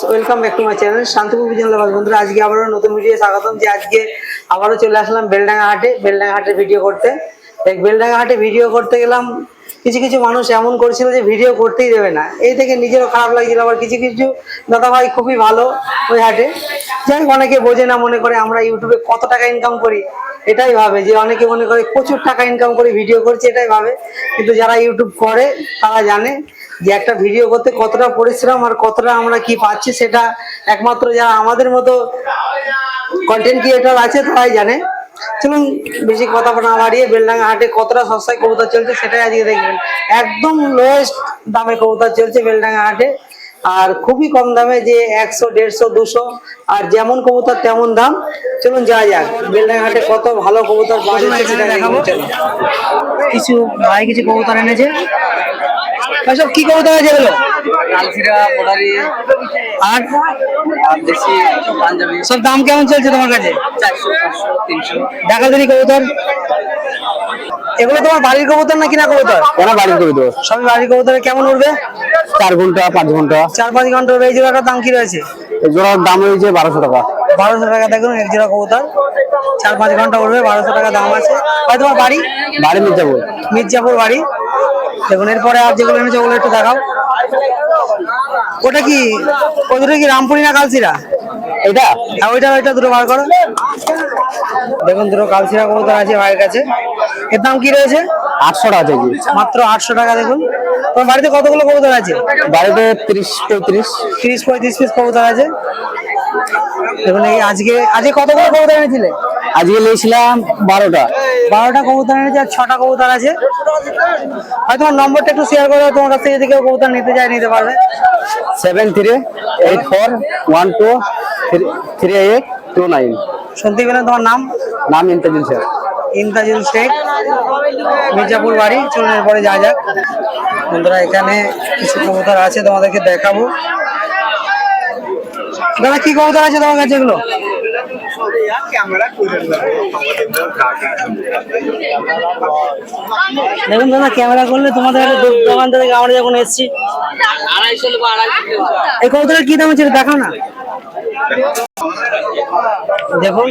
Welcome back to my channel Shantipur Bijan lover বন্ধুরা, আজকে আবারও নতুন ভিডিও স্বাগতম যে আজকে আবারও চলে আসলাম বেলডাঙ্গা হাটে। বেলডাঙ্গা হাটে ভিডিও করতে। দেখ, বেলডাঙ্গা হাটে ভিডিও করতে গেলাম, কিছু কিছু মানুষ এমন করছিল যে ভিডিও করতেই দেবে না। এই থেকে নিজেরও খারাপ লাগছিল, আবার কিছু কিছু দাদা ভাই খুবই ভালো ওই হাটে। যাই অনেকে বোঝে না, মনে করে আমরা ইউটিউবে কত টাকা ইনকাম করি। এটাই ভাবে যে অনেকে মনে করে প্রচুর টাকা ইনকাম করে ভিডিও করছে, এটাই ভাবে। কিন্তু যারা ইউটিউব করে, তারা জানে যে একটা ভিডিও করতে কতটা পরিশ্রম আর কতটা আমরা কি পাচ্ছি সেটা একমাত্র যারা আমাদের মতো কন্টেন্ট ক্রিয়েটার আছে তারাই জানে। চলুন বেশি কথা না বাড়িয়ে বেলডাঙ্গা হাটে কতটা সস্তায় কবুতর চলছে সেটাই আজকে দেখবেন। একদম লোয়েস্ট দামে কবুতর চলছে বেলডাঙ্গা হাটে। আর খুবই কম দামে যে একশো দেড়শো দুশো আর যেমন কবুতর তেমন দাম। চলুন যাওয়া যাক বেলডাঙ্গাহাটে কত ভালো কবুতর দেখাবো। কিছু ভাই কিছু কবুতর এনেছে। সব কি কবুতর আছে এগুলো আর? আর দেশি পাঞ্জাবি। সব দাম কেমন চলছে তোমার কাছে? ডাকাতারি কবুতর। এগুলো তোমার বাড়ির কবুতর না কিনা কবুতর? ওরা বাড়ি করে দেবো সবই বাড়ির কবুতরে কেমন উঠবে চার ঘণ্টা পাঁচ ঘণ্টা। চার পাঁচ ঘণ্টা এই জোড়াটার দাম কি রয়েছে? জোড়ার দাম রয়েছে বারোশো টাকা। বারোশো টাকা দেখুন এক জোড়া কবুতর। চার পাঁচ ঘণ্টা উঠবে বারোশো টাকা দাম আছে। আর তোমার বাড়ি? বাড়ি মির্জাপুর। মির্জাপুর বাড়ি। দেখুন এরপরে আর যেগুলো এনেছে ওগুলো একটু দেখাও। ওটা কি ওই দুটো কি রামপুরি না কালসিরা এটা হ্যাঁ ওইটা ওইটা দুটো বার করো। দেখুন দুটো কালসিরা কবুতর আছে ভাইয়ের কাছে। এর দাম কি রয়েছে? আটশো টাকা কেজি। মাত্র আটশো টাকা দেখুন। তোমার বাড়িতে কতগুলো কবুতর আছে? বাড়িতে তিরিশ পঁয়ত্রিশ। তিরিশ পঁয়ত্রিশ পিস কবুতর আছে। দেখুন এই আজকে আজকে কতগুলো কবুতর এনেছিলে? আজকে নিয়েছিলাম বারোটা। বারোটা কবুতর এনেছে আর ছটা কবুতর আছে। হয় তোমার নম্বরটা একটু শেয়ার করে তোমার কাছ থেকে যদি কেউ কবুতর নিতে চায় নিতে পারবে। Seven three eight four one two three eight two nine শুনতেই পেলেন তোমার নাম? নাম ইন্টারজিন স্যার ইন্তাজুল শেখ মির্জাপুর বাড়ি। চলুন এরপরে যা যাক। বন্ধুরা এখানে কিছু কবুতর আছে তোমাদেরকে দেখাবো। দাদা কি কবুতর আছে তোমার কাছে এগুলো? দেখুন দাদা ক্যামেরা করলে তোমাদের দোকান থেকে আমরা যখন এসেছি। আড়াইশো এই কবুতরের কি দাম আছে এটা দেখাও না। দেখুন।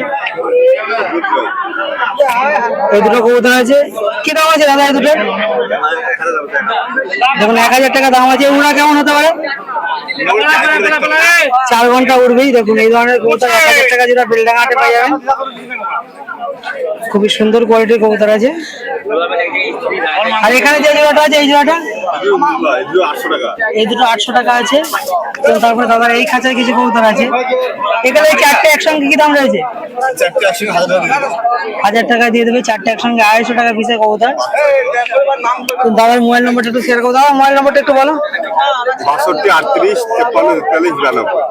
এই দুটো কবুতর আছে। কি দাম আছে দাদা এই দুটো দেখুন, এক হাজার টাকা দাম আছে। উড়া কেমন হতে পারে? চার ঘণ্টা উঠবেই দেখুন, এই ধরনের কবুতর এক হাজার টাকা যেটা বিল্ডিং হাটে পেয়ে যাবেন। খুবই সুন্দর কোয়ালিটির কবুতর আছে। আর এখানে যে জোড়াটা আছে এই জোড়াটা? এই দুটো আটশো টাকা আছে। তো তারপরে দাদা এই খাঁচায় কিছু কবুতর আছে। এখানে চারটে একসঙ্গে কি দাম রয়েছে? হাজার টাকা দিয়ে দেবে চারটে একসঙ্গে আড়াইশো টাকা পিসের কবুতর। তো দাদার মোবাইল নম্বরটা একটু শেয়ার করো। দাদা মোবাইল নম্বরটা একটু বলো। বাষট্টি আটত্রিশ তেপ্পান্ন তেতাল্লিশ বিরানব্বই।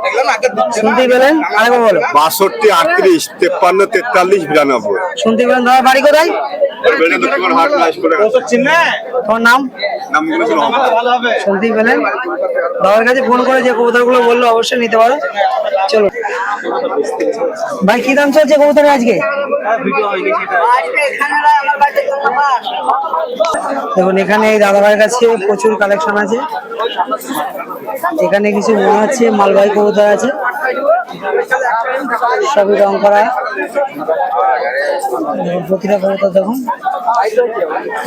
শুনতেই পেলেন? আরেকবার বলো। বাষট্টি আটত্রিশ তেপ্পান্ন তেতাল্লিশ বিরানব্বই। শুনতেই দাদার বাড়ি কোথায়? তোমার নাম? শুনতেই পেলেন দাদার কাছে ফোন করে যে কবুতরগুলো বলল অবশ্যই নিতে পারো। চলো। ভাই কি দাম চলছে কবুতরের আজকে? দেখুন এখানে এই দাদা ভাইয়ের কাছে প্রচুর কালেকশন আছে। এখানে কিছু মনে হচ্ছে মালবাহী কবুতর আছে। সবই রং করা। দেখুন প্রতিটা কবুতর দেখুন।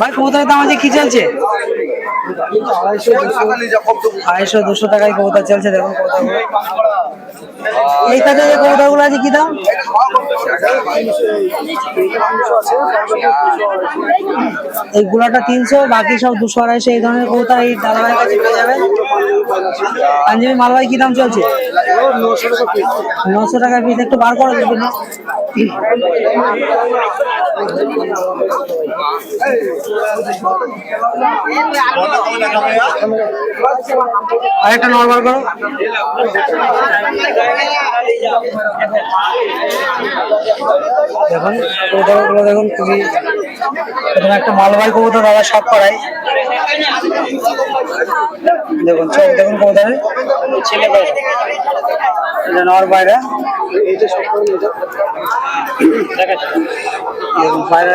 ভাই কবুতরের দাম আছে কি চলছে? আড়াইশো দুশো। টাকায় কবুতর চলছে দেখুন কবুতরগুলো এই কাজে যে কবুতরগুলো আছে, কি দাম? এই গুলাটা তিনশো, বাকি সব দুশো আড়াইশো, এই ধরনের কবুতর এই দাদাভাইয়ের কাছে পেয়ে যাবেন। পাঞ্জাবি মালবাই কি দাম চলছে? নশো টাকা পিস একটু বার করে দেবেন আরেকটা নর্মাল করো। দেখুন কবুতরগুলো দেখুন খুবই এখানে একটা মালবাহী কবুতর দাদা সব করায় দেখুন চোখ দেখুন কবুতরের। ছেলে নর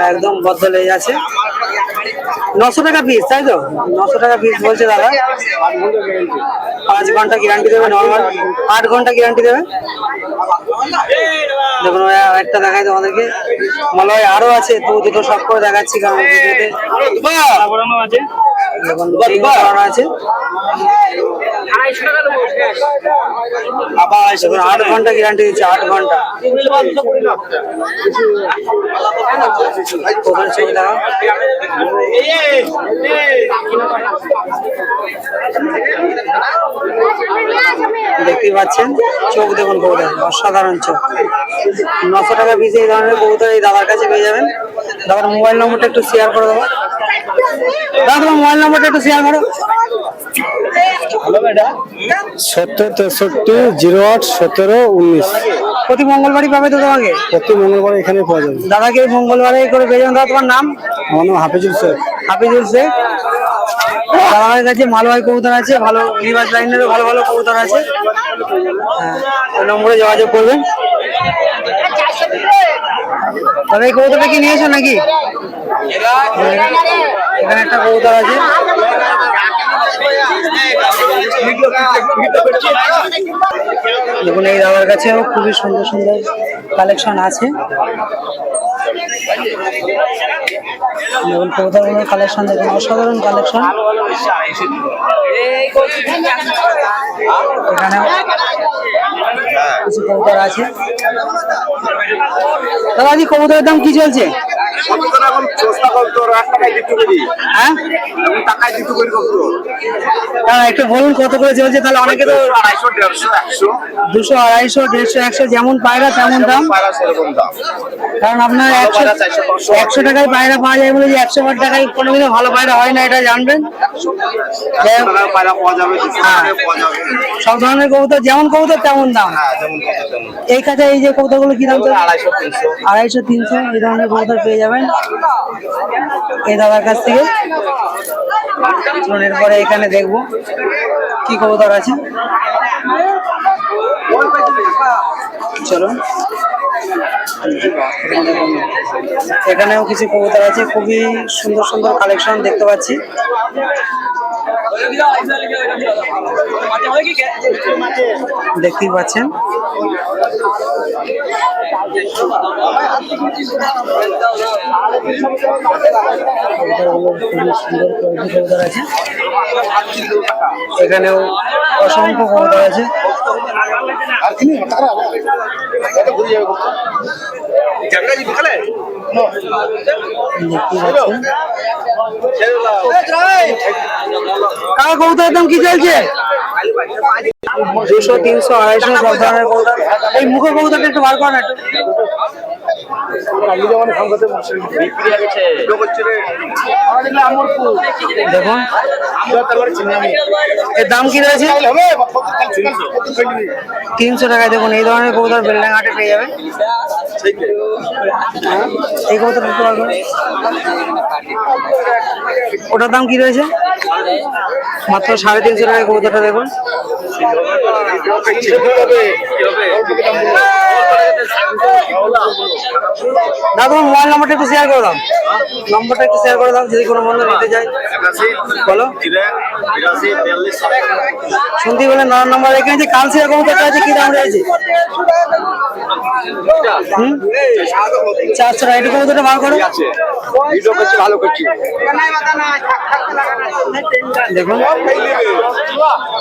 একদম বদ্ধ লেগে আছে। নশো টাকা পিস তাই তো? নশো টাকা পিস বলছে দাদা। পাঁচ ঘণ্টা গ্যারান্টি দেবে নর্মাল আট ঘণ্টা গ্যারান্টি দেবে? দেখুন ভাইয়া একটা দেখাই তোমাদেরকে। মনে হয় আরও আছে তো দুটো সব করে দেখাচ্ছি কারণ ভিডিওতে। দেখুন দুটো আছে দেখুন আট ঘণ্টা গ্যারান্টি দিচ্ছে, আট ঘণ্টা। দেখতেই পাচ্ছেন, চোখ দেখুন কবুতর, অসাধারণ চোখ। নশো টাকা পিস এই ধরনের কবুতর এই দাদার কাছে পেয়ে যাবেন। দাদার মোবাইল নম্বরটা একটু শেয়ার করে দেবো। দাদা, তোমার মোবাইল নম্বরটা একটু শেয়ার করো। সত্তর তেষট্টি জিরো আট সতেরো উনিশ। প্রতি মঙ্গলবারই পাবে তো তোমাকে? প্রতি মঙ্গলবার এখানে পাওয়া যাবে। দাদাকে মঙ্গলবারে করে পেয়ে যাবেন দাদা তোমার নাম? আমার নাম হাফিজুল শেখ। হাফিজুল শেখ। দাদার কাছে মালবাহী কবুতর আছে ভালো রিভার্স লাইনেরও ভালো ভালো কবুতর আছে। হ্যাঁ নম্বরে যোগাযোগ করবেন। দাদা এই কবুতরটা কি নিয়েছো নাকি? এখানে একটা কবুতর আছে। দেখুন, এই দাদার কাছেও খুবই সুন্দর সুন্দর কালেকশন আছে। দেখুন কবুতরগুলোর কালেকশন, দেখুন, অসাধারণ কালেকশন। এখানে কিছু কবুতর আছে। দাদা আজ কবুতরের দাম কি চলছে? হ্যাঁ? একটু বলুন কত করে চলছে তাহলে অনেকে তো দুশো আড়াইশো দেড়শো একশো। যেমন পায়রা তেমন দাম। কারণ আপনার একশো টাকায় পায়রা পাওয়া যায় বলে যে একশো বার টাকায় কোনোদিনও ভালো পায়রা হয় না এটা জানবেন? যাবে সব ধরনের কবুতর যেমন কবুতর তেমন দাম। হ্যাঁ। এই কাছে এই যে কবুতরগুলো কি দাম আড়াইশো তিনশো। আড়াইশো তিনশো এই ধরনের কবুতর পেয়ে যাবেন। এই দাদার কাছ থেকে। চলুন এরপরে এখানে দেখব। কি কবুতর আছে? চলুন এখানেও কিছু কবুতর আছে। খুবই সুন্দর সুন্দর কালেকশন দেখতে পাচ্ছি। দেখতেই পাচ্ছেন। কবুতরগুলো খুবই কবুতর আছে। এখানেও অসংখ্য কবুতর আছে দেখতেই পাচ্ছেন। কাকা কবুতরের দাম কি চলছে? দুশো তিনশো আড়াইশো সব ধরনের কবুতর। এই মুখের কবুতরটা একটু বার করা একটু। এর দাম রয়েছে? তিনশো টাকায় দেখুন এই ধরনের কবুতর বেলডাং হাটে পেয়ে হ্যাঁ, এই কবুতর বার ওটার দাম কি রয়েছে? মাত্র সাড়ে তিনশো টাকায় কবুতরটা দেখুন। দাদা তোমার মোবাইল নাম্বারটা একটু শেয়ার করে দাও। নম্বরটা একটু শেয়ার করে দাও, যদি কোনো বন্ধু নিতে যায় বলো। শুনতে পেলেন নানান নাম্বার এখানে যে কালসিয়া কবুতরটা আছে কি দাম রয়েছে? চারশো টাকা, এটা কবুতরটা বার করো। ভালো করছি দেখুন।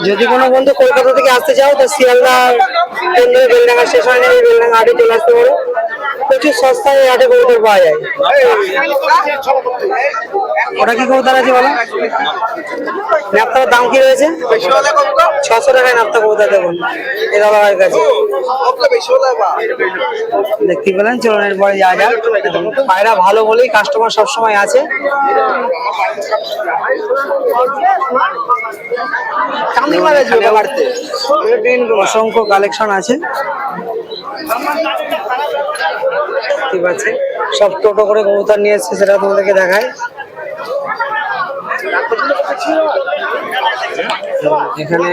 যদি কোনো বন্ধু কলকাতা থেকে আসতে চাও, তো শিয়ালদা বেলডাঙ্গা স্টেশনে বেলডাঙ্গা হাটে চলে আসতে পারো প্রচুর সস্তায় হাটে কবুতর পাওয়া যায়। ওটা কি কবুতর আছে বলো? ন্যাপটার দাম কি রয়েছে? ছশো টাকায় ন্যাপটা কবুতর দেখুন। এ দাদা ভাইয়ের কাছে দেখতে পেলেন চলুন এরপরে যা যাক। পায়রা ভালো বলেই কাস্টমার সবসময় আছে। অসংখ্য কালেকশন আছে। ঠিক আছে। সব টোটো করে কবুতর নিয়ে এসছে, সেটা তোমাদেরকে দেখায় এখানে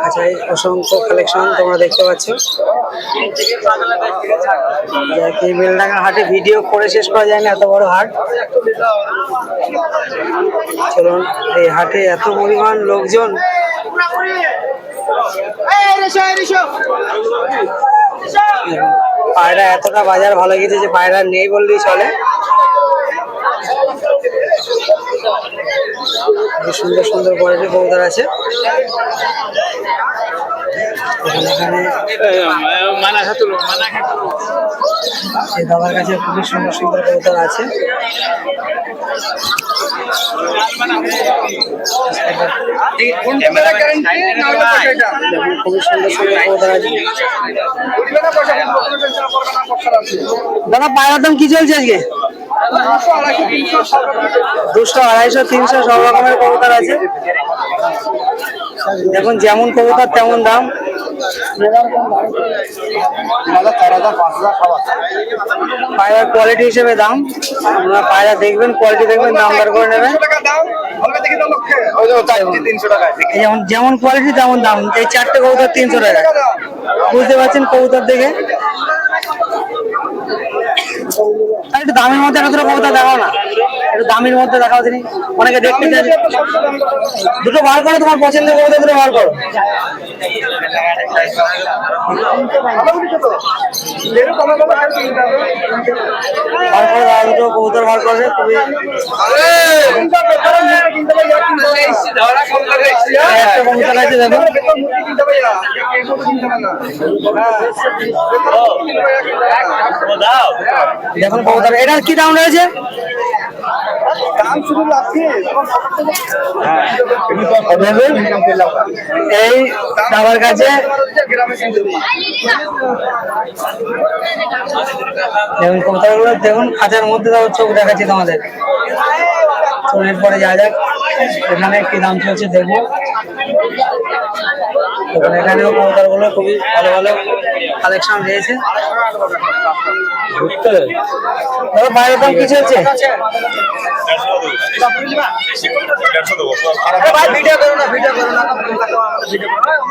খাঁচায় অসংখ্য কালেকশন তোমরা দেখতে পাচ্ছ। এই হাটে ভিডিও করে শেষ করা যায় না, এত বড় হাট। চলুন, এই হাটে এত পরিমাণ লোকজন। পায়রা এতটা বাজার ভালো গেছে যে পায়রা নেই বললেই চলে। সুন্দর সুন্দর কোয়ালিটির কবুতর আছে। এই দাদার কাছে খুবই সুন্দর সুন্দর কবুতর আছে। দাদা, পায়রার দাম কি চলছে আজকে? দুশো আড়াইশো, তিনশো, সব রকমের কবুতর আছে। দেখুন যেমন কবুতর তেমন দাম। পায়রার কোয়ালিটি হিসেবে দাম। আপনারা পায়রা দেখবেন কোয়ালিটি দেখবেন দাম দর করে নেবেন। যেমন যেমন কোয়ালিটি তেমন দাম। এই চারটে কবুতর তিনশো টাকা। বুঝতে পারছেন কবুতর দেখে? আর একটু দামের মধ্যে একটা দুটো কবুতর দেখাও না। একটু দামের মধ্যে দেখাও তিনি অনেকে দেখতে চাই দুটো বার করো তোমার পছন্দ করবে দুটো বার করো। দুটো কবুতর বার একটা দেখুন কবুতর এটার কি দাম রয়েছে এই দাবার কাছে। দেখুন কবুতরগুলো দেখুন খাঁচার মধ্যে তাও চোখ দেখাচ্ছি তোমাদের। চলুন এরপরে যা যাক এখানে কি দাম চলছে দেখব। দেখুন এখানেও কবুতরগুলো খুবই ভালো ভালো কালেকশন রয়েছে। দাদা বাইরের দাম কি চলছে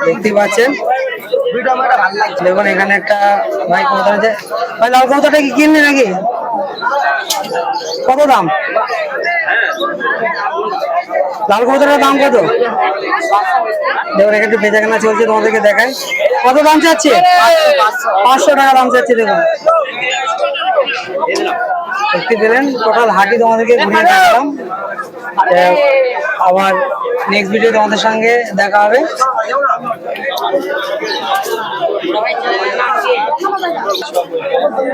দেখতে পাচ্ছেন। দেখুন, এখানে একটা ভাই কবুতর আছে। ভাই, লাল কবুতরটা কি কিনলি নাকি? কত দাম? লাল কবুতরের দাম কত? দেখুন, এখানে একটু বেচা চলছে, তোমাদেরকে দেখাই। কত দাম চাচ্ছে? পাঁচশো টাকা দাম চাচ্ছে, দেখুন। দেখতে পেলেন, টোটাল হাটি তোমাদেরকে ঘুরিয়ে দেখালাম। আবার নেক্সট ভিডিও তোমাদের সঙ্গে দেখা হবে।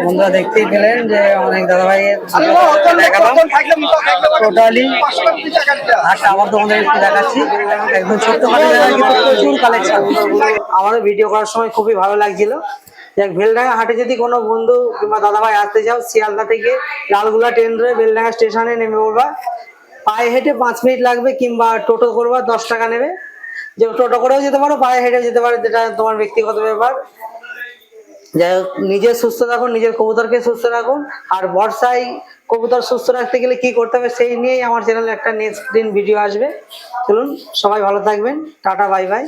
বন্ধুরা দেখতেই পেলেন যে অনেক দাদা ভাইয়ের দেখালাম। টোটালি হাটটা আবার তোমাদের একটু দেখাচ্ছি। একদম ছোট্ট জায়গায় কিন্তু প্রচুর কালেকশন। আমারও ভিডিও করার সময় খুবই ভালো লাগছিল। দেখ বেলডাঙ্গা হাটে যদি কোনো বন্ধু কিংবা দাদা ভাই আসতে যাও শিয়ালদা থেকে লালগুলা ট্রেন ধরে বেলডাঙ্গা স্টেশনে নেমে পড়বা। পায়ে হেঁটে পাঁচ মিনিট লাগবে কিংবা টোটো করবা, দশ টাকা নেবে। যে টোটো করেও যেতে পারো, পায়ে হেঁটে যেতে পারো, যেটা তোমার ব্যক্তিগত ব্যাপার। যাই হোক, নিজে সুস্থ রাখুন নিজের কবুতরকে সুস্থ রাখুন। আর বর্ষায় কবুতর সুস্থ রাখতে গেলে কি করতে হবে সেই নিয়েই আমার চ্যানেলে একটা নেক্সট দিন ভিডিও আসবে। চলুন, সবাই ভালো থাকবেন। Tata bye bye